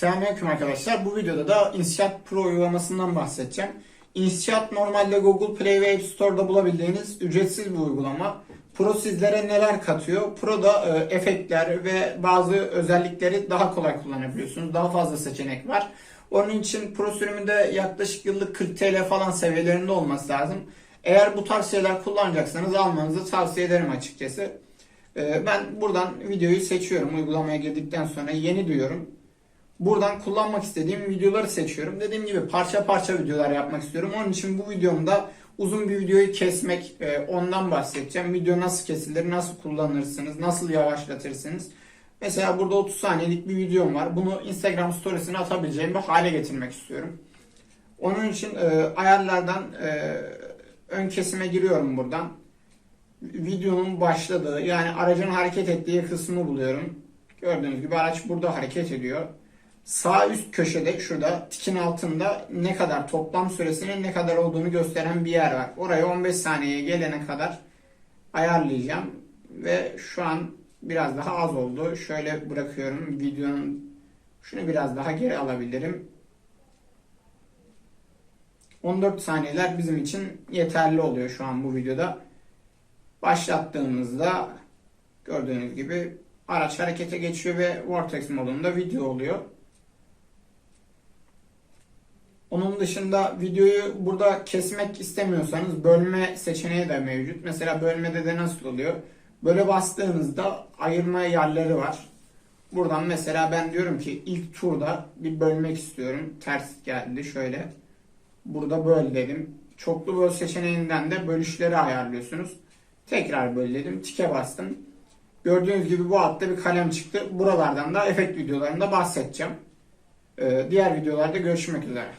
Selamünaleyküm arkadaşlar. Bu videoda da İnşaat Pro uygulamasından bahsedeceğim. İnşaat normalde Google Play ve App Store'da bulabildiğiniz ücretsiz bir uygulama. Pro sizlere neler katıyor? Pro'da e, efektler ve bazı özellikleri daha kolay kullanabiliyorsunuz. Daha fazla seçenek var. Onun için Pro sürümünde yaklaşık yıllık 40 TL falan seviyelerinde olması lazım. Eğer bu tarz şeyler kullanacaksanız almanızı tavsiye ederim açıkçası. E, ben buradan videoyu seçiyorum. Uygulamaya girdikten sonra yeni diyorum. Buradan kullanmak istediğim videoları seçiyorum. Dediğim gibi parça parça videolar yapmak istiyorum. Onun için bu videomda uzun bir videoyu kesmek, e, ondan bahsedeceğim. Video nasıl kesilir, nasıl kullanırsınız, nasıl yavaşlatırsınız. Mesela burada 30 saniyelik bir videom var. Bunu Instagram storiesine atabileceğim bir hale getirmek istiyorum. Onun için e, ayarlardan e, ön kesime giriyorum buradan. Videonun başladığı yani aracın hareket ettiği kısmı buluyorum. Gördüğünüz gibi araç burada hareket ediyor. Sağ üst köşede şurada tikin altında ne kadar toplam süresinin ne kadar olduğunu gösteren bir yer var. Oraya 15 saniyeye gelene kadar ayarlayacağım. Ve şu an biraz daha az oldu. Şöyle bırakıyorum. Videonun şunu biraz daha geri alabilirim. 14 saniyeler bizim için yeterli oluyor şu an bu videoda. Başlattığımızda gördüğünüz gibi araç harekete geçiyor ve Vortex modunda video oluyor. Onun dışında videoyu burada kesmek istemiyorsanız bölme seçeneği de mevcut. Mesela bölmede de nasıl oluyor? Böyle bastığınızda ayırma yerleri var. Buradan mesela ben diyorum ki ilk turda bir bölmek istiyorum. Ters geldi şöyle. Burada böl dedim. Çoklu böl seçeneğinden de bölüşleri ayarlıyorsunuz. Tekrar böl dedim. Tike bastım. Gördüğünüz gibi bu altta bir kalem çıktı. Buralardan da efekt videolarında bahsedeceğim. Ee, diğer videolarda görüşmek üzere.